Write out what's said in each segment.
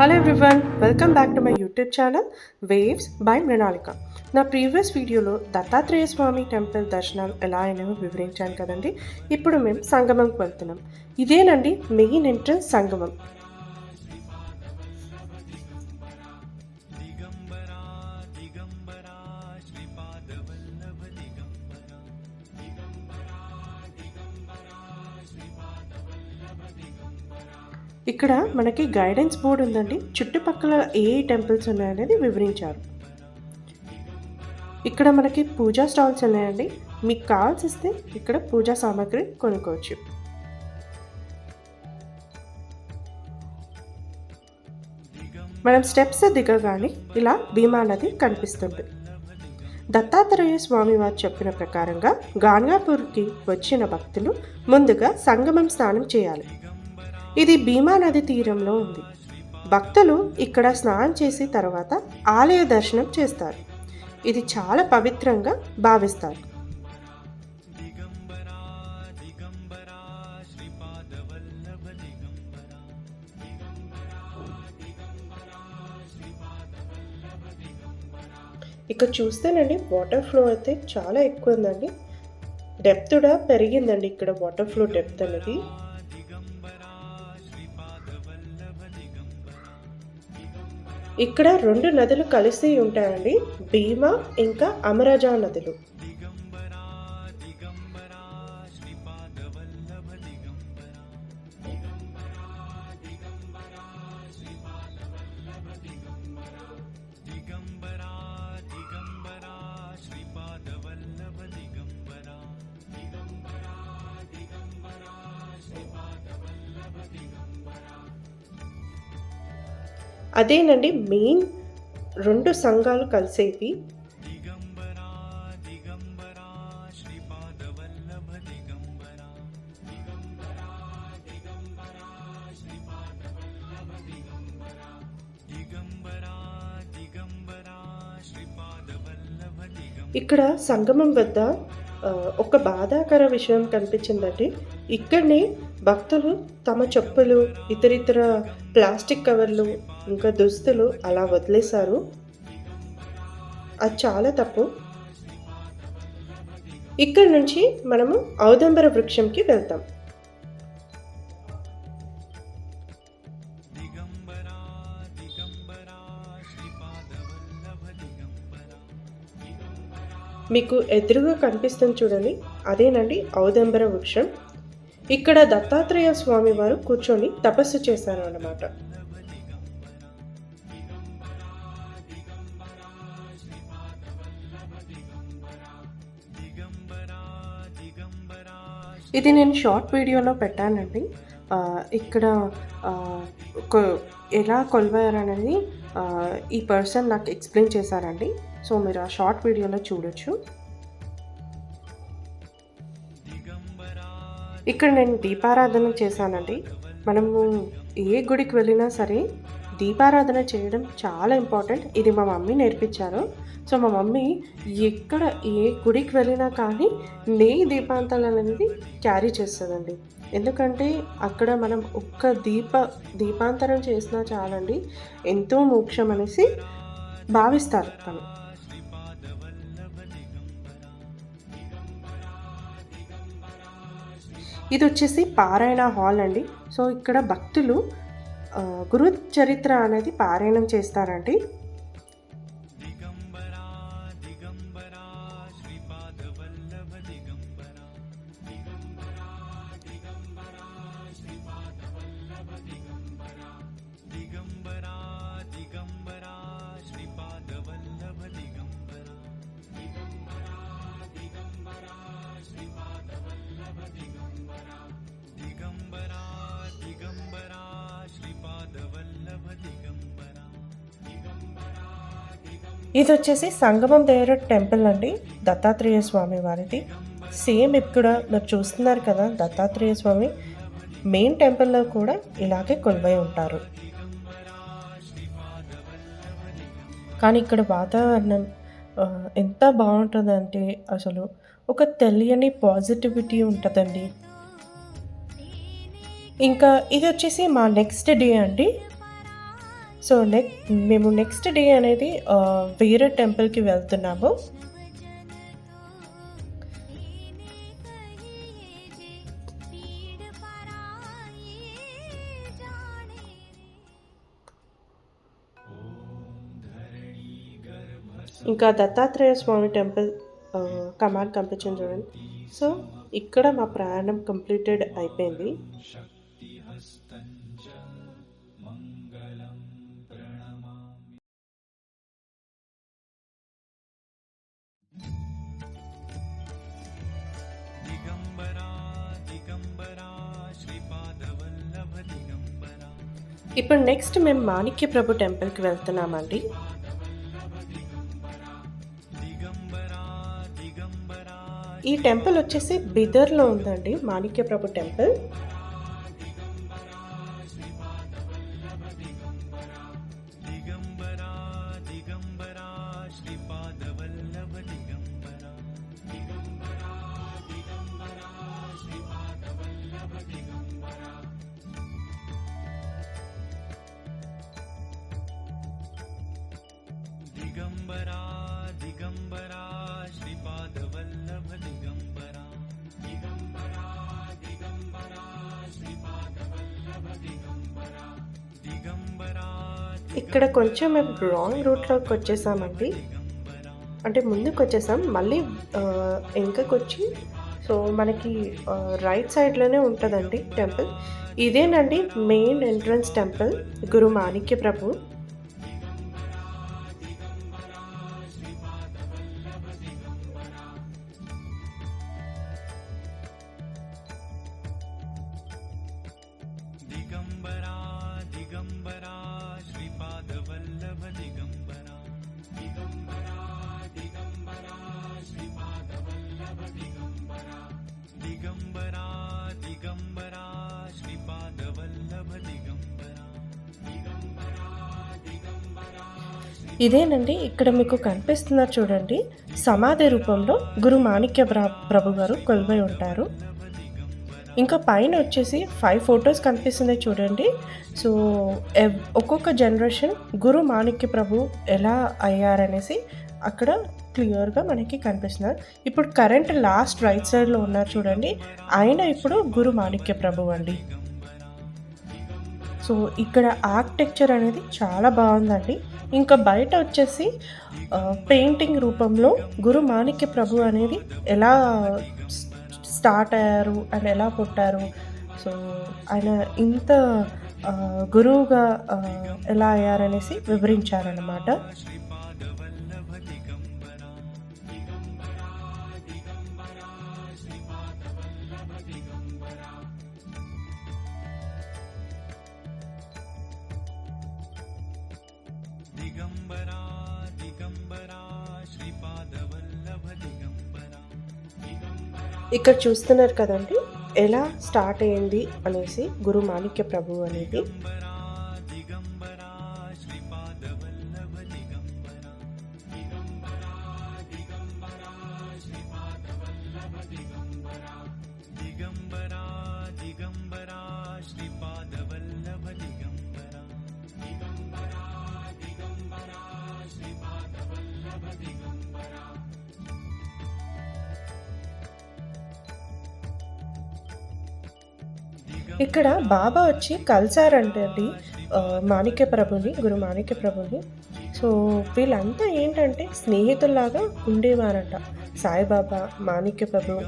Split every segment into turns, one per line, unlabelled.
Hello everyone welcome back to my YouTube channel Waves by Mrunalika నా previous వీడియోలో Dattatreya Swamy temple దర్శనాలు ఎలా అయినాయో వివరించాను కదండి. ఇప్పుడు మేము సంగమంకి వెళ్తున్నాం. ఇదేనండి మెయిన్ ఎంట్రన్స్ సంగమం. ఇక్కడ మనకి గైడెన్స్ బోర్డు ఉందండి. చుట్టుపక్కల ఏ టెంపుల్స్ ఉన్నాయనేది వివరించారు. ఇక్కడ మనకి పూజా స్టాల్స్ ఉన్నాయండి. మీకు కావాల్సిస్తే ఇక్కడ పూజా సామాగ్రి కొనుక్కోవచ్చు. మనం స్టెప్స్ దిగగానే ఇలా భీమా నది కనిపిస్తుంది. దత్తాత్రేయ స్వామి వారు చెప్పిన ప్రకారంగా గాన్గాపూర్కి వచ్చిన భక్తులు ముందుగా సంగమం స్నానం చేయాలి. ఇది భీమా నది తీరంలో ఉంది. భక్తులు ఇక్కడ స్నానం చేసి తర్వాత ఆలయ దర్శనం చేస్తారు. ఇది చాలా పవిత్రంగా భావిస్తారు. ఇక్కడ చూస్తేనండి వాటర్ ఫ్లో అయితే చాలా ఎక్కువ ఉందండి. డెప్త్ కూడా పెరిగిందండి ఇక్కడ వాటర్ ఫ్లో డెప్త్ అనేది. ఇక్కడ రెండు నదులు కలిసి ఉంటాయండి. భీమా ఇంకా అమరజా నదులు అదేనండి మెయిన్ రెండు సంఘాలు కలిసేవి. ఇక్కడ సంగమం వద్ద ఒక బాధాకర విషయం కనిపించిందండి. ఇక్కడనే భక్తులు తమ చెప్పులు ఇతరితర ప్లాస్టిక్ కవర్లు ఇంకా దుస్తులు అలా వదిలేశారు. అది చాలా తప్పు. ఇక్కడ నుంచి మనము ఔదంబర వృక్షంకి వెళ్తాం. మీకు ఎదురుగా కనిపిస్తుంది చూడండి. అదేనండి ఔదంబర వృక్షం. ఇక్కడ దత్తాత్రేయ స్వామి వారు కూర్చొని తపస్సు చేశారు అన్నమాట ఇది నేను షార్ట్ వీడియోలో పెట్టానండి. ఇక్కడ కొ- ఎలా కొలవారనేది ఈ పర్సన్ నాకు ఎక్స్ప్లెయిన్ చేశారండి. సో మీరు ఆ షార్ట్ వీడియోలో చూడొచ్చు. ఇక్కడ నేను దీపారాధన చేశానండి. మనము ఏ గుడికి వెళ్ళినా సరే దీపారాధన చేయడం చాలా ఇంపార్టెంట్. ఇది మా మమ్మీ నేర్పించారు. సో మా మమ్మీ ఎక్కడ ఏ గుడికి వెళ్ళినా కానీ నెయ్యి దీపాంతాలు అనేది క్యారీ చేస్తుందండి. ఎందుకంటే అక్కడ మనం ఒక్క దీప దీపాంతరం చేసినా చాలండి. ఎంతో మోక్షం అనేసి భావిస్తారు తను. ఇది వచ్చేసి పారాయణ హాల్ అండి. సో ఇక్కడ భక్తులు గురు చరిత్ర అనేది పారాయణం చేస్తారండి. ఇది వచ్చేసి సంగమం దగ్గర టెంపుల్ అండి దత్తాత్రేయ స్వామి వారిది. సేమ్ ఇక్కడ మీరు చూస్తున్నారు కదా దత్తాత్రేయ స్వామి మెయిన్ టెంపుల్లో కూడా ఇలాగే కొలువై ఉంటారు. కానీ ఇక్కడ వాతావరణం ఎంత బాగుంటుందంటే అసలు ఒక తెలియని పాజిటివిటీ ఉంటుందండి. ఇంకా ఇది వచ్చేసి మా నెక్స్ట్ డే అండి. సో నెక్ మేము నెక్స్ట్ డే అనేది వేరే టెంపుల్కి వెళ్తున్నాము. ఇంకా దత్తాత్రేయ స్వామి టెంపుల్ కమాండ్ పంపించాను చూడండి. సో ఇక్కడ మా ప్రయాణం కంప్లీటెడ్ అయిపోయింది. ఇప్పుడు నెక్స్ట్ మేము మాణిక్య ప్రభు టెంపుల్కి వెళ్తున్నామండి. ఈ టెంపుల్ వచ్చేసి బిదర్లో ఉందండి మాణిక్య ప్రభు టెంపుల్. ఇక్కడ కొంచెం మేము రాంగ్ రూట్లోకి వచ్చేసామండి. అంటే ముందుకు వచ్చేసాం మళ్ళీ ఇంకకు వచ్చి సో మనకి రైట్ సైడ్లోనే ఉంటుందండి టెంపుల్. ఇదేనండి
main entrance temple Guru Manikya Prabhu.
ఇదేనండి ఇక్కడ మీకు కనిపిస్తున్నారు చూడండి. సమాధి రూపంలో గురు మాణిక్య ప్రభు గారు కొలువై ఉంటారు. ఇంకా పైన వచ్చేసి ఫైవ్ ఫొటోస్ కనిపిస్తున్నాయి చూడండి. సో ఎవ్- ఒక్కొక్క జనరేషన్ గురు మాణిక్య ప్రభు ఎలా అయ్యారనేసి అక్కడ క్లియర్గా మనకి కనిపిస్తున్నారు. ఇప్పుడు కరెంట్ లాస్ట్ రైట్ సైడ్లో ఉన్నారు చూడండి. ఆయన ఇప్పుడు గురు మాణిక్య ప్రభు అండి. సో ఇక్కడ ఆర్కిటెక్చర్ అనేది చాలా బాగుందండి. ఇంకా బయట వచ్చేసి పెయింటింగ్ రూపంలో గురు మాణిక్య ప్రభు అనేది ఎలా స్టార్ట్ అయ్యారు అండ్ ఎలా పుట్టారు? సో ఆయన ఇంత గురువుగా ఎలా అయ్యారనేసి వివరించారనమాట ఇక్కడ చూస్తున్నారు కదండి ఎలా స్టార్ట్ అయింది అనేసి గురు మాణిక్య ప్రభు అనేది ఇక్కడ బాబా వచ్చి కలిసారంటే మాణిక్య ప్రభుని గురు మాణిక్య ప్రభుని. సో వీళ్ళంతా ఏంటంటే స్నేహితుల్లాగా ఉండేవారంట. సాయిబాబా మాణిక్య ప్రభు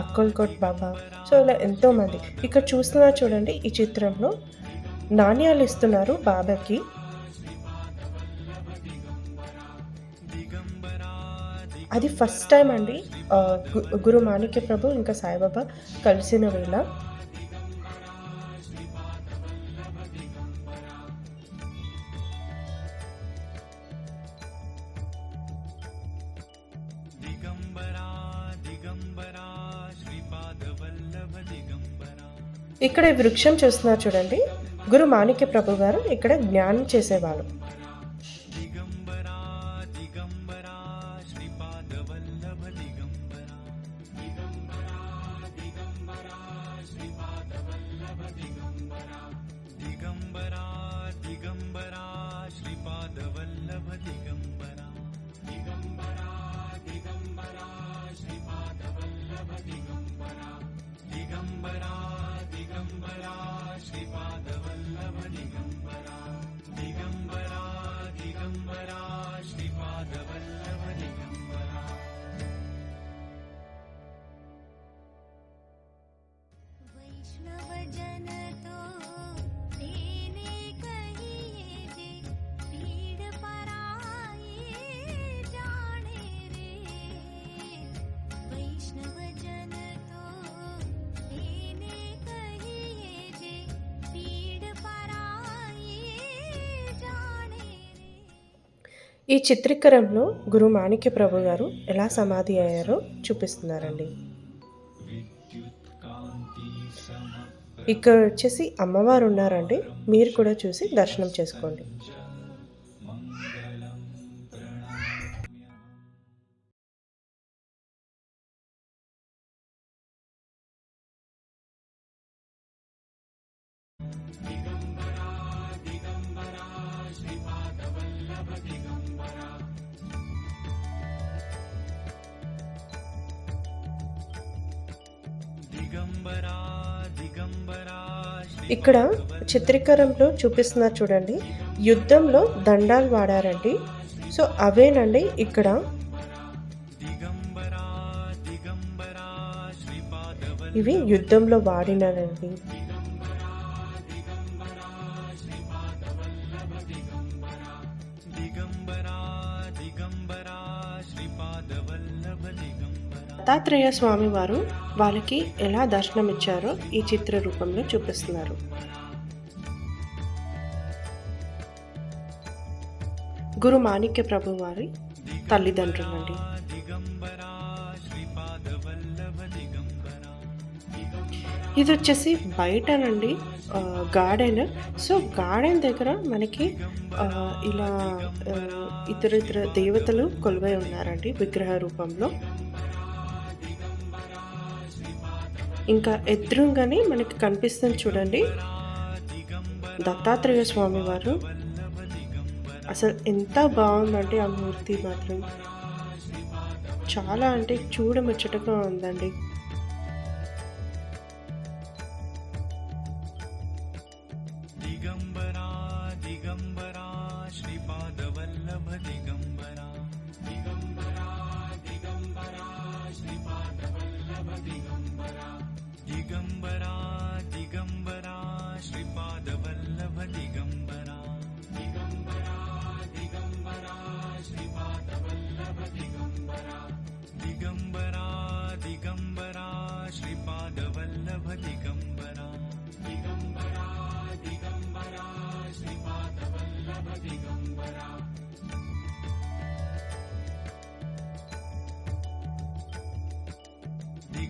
అక్కల్కోట్ బాబా సో ఇలా ఎంతోమంది. ఇక్కడ చూస్తున్నా చూడండి ఈ చిత్రంలో నాణ్యాలు ఇస్తున్నారు బాబాకి. అది ఫస్ట్ టైం అండి గురు మాణిక్య ప్రభు ఇంకా సాయిబాబా కలిసిన వేళ. ఇక్కడ వృక్షం చూస్తున్నారు చూడండి. గురు మాణిక్య ప్రభు గారు ఇక్కడ జ్ఞానం చేసేవాళ్ళు. ఈ చిత్రీకరణలో గురు మాణిక్య ప్రభు గారు ఎలా సమాధి అయ్యారో చూపిస్తున్నారండి. ఇక్కడ వచ్చేసి అమ్మవారు ఉన్నారండి. మీరు కూడా చూసి దర్శనం చేసుకోండి. ఇక్కడ చిత్రీకరణలో చూపిస్తున్నారు చూడండి. యుద్ధంలో దండాలు వాడారండి. సో అవేనండి ఇక్కడ. ఇవి యుద్ధంలో వాడినారండి దత్తాత్రేయ స్వామి వారు వాళ్ళకి ఎలా దర్శనమిచ్చారో ఈ చిత్ర రూపంలో చూపిస్తున్నారు. గురు మాణిక్య ప్రభు వారి తల్లిదండ్రులండి. ఇది వచ్చేసి బయటనండి గార్డెన్. సో గార్డెన్ దగ్గర మనకి ఇలా ఇతర ఇతర దేవతలు కొలువై ఉన్నారండి విగ్రహ రూపంలో. ఇంకా ఎదురుగానే మనకి కనిపిస్తుంది చూడండి. దత్తాత్రేయ స్వామి వారు. అసలు ఎంత బాగుందంటే ఆ మూర్తి మాత్రం. చాలా అంటే చూడముచ్చటగా ఉందండి.
दिगम्बरा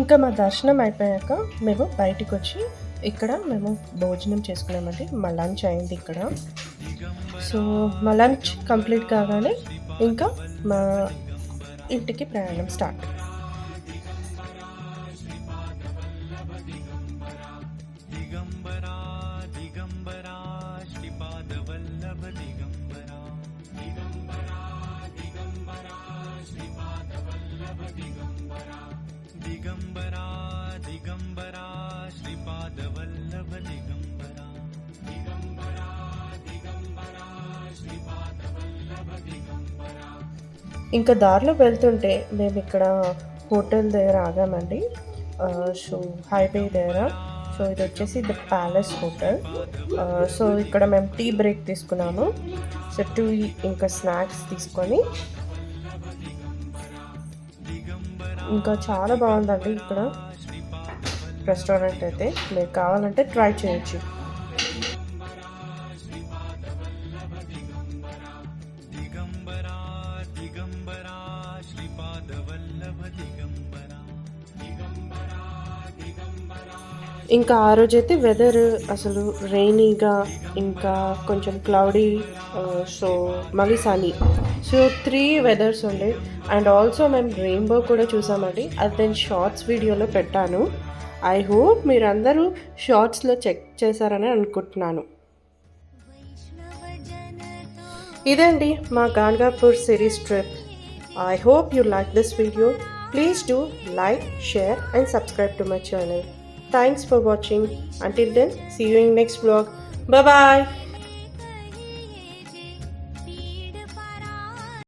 ఇంకా మా దర్శనం అయిపోయాక మేము బయటికి వచ్చి ఇక్కడ మేము భోజనం చేసుకున్నామండి. మా లంచ్ అయింది ఇక్కడ. సో మా లంచ్ కంప్లీట్ కాగానే ఇంకా మా ఇంటికి ప్రయాణం స్టార్ట్.
दिगम्बरा दिगम्बरा श्रीपादवल्लभ दिगम्बरा दिगम्बरा दिगम्बरा श्रीपादवल्लभ दिगम्बरा
ఇంకా దారిలో వెళ్తుంటే మేము ఇక్కడ హోటల్ దగ్గర ఆగామండి ఆ, సో హైవే దగ్గర సో ఇది వచ్చేసి ద ప్యాలెస్ హోటల్ ఆ, సో ఇక్కడ మేము టీ బ్రేక్ తీసుకున్నాము సో టీ ఇంకా స్నాక్స్ తీసుకొని ఇంకా చాలా బాగుందండి ఇక్కడ. రెస్టారెంట్ అయితే. మీరు కావాలంటే ట్రై చేయొచ్చు. ఇంకా ఆ రోజైతే వెదర్ అసలు రెయినీగా ఇంకా కొంచెం క్లౌడీ సో మళ్ళీ సనీ సో త్రీ వెదర్స్ ఉండే. అండ్ ఆల్సో మేము రెయిన్బో కూడా చూసామండి. అది నేను షార్ట్స్ వీడియోలో పెట్టాను. ఐ హోప్ మీరందరూ షార్ట్స్లో చెక్ చేశారని అనుకుంటున్నాను. ఇదండి మా Ganagapur series trip I hope you like this video please do like share and subscribe to my channel Thanks for watching. Until then, see you in next vlog. Bye bye.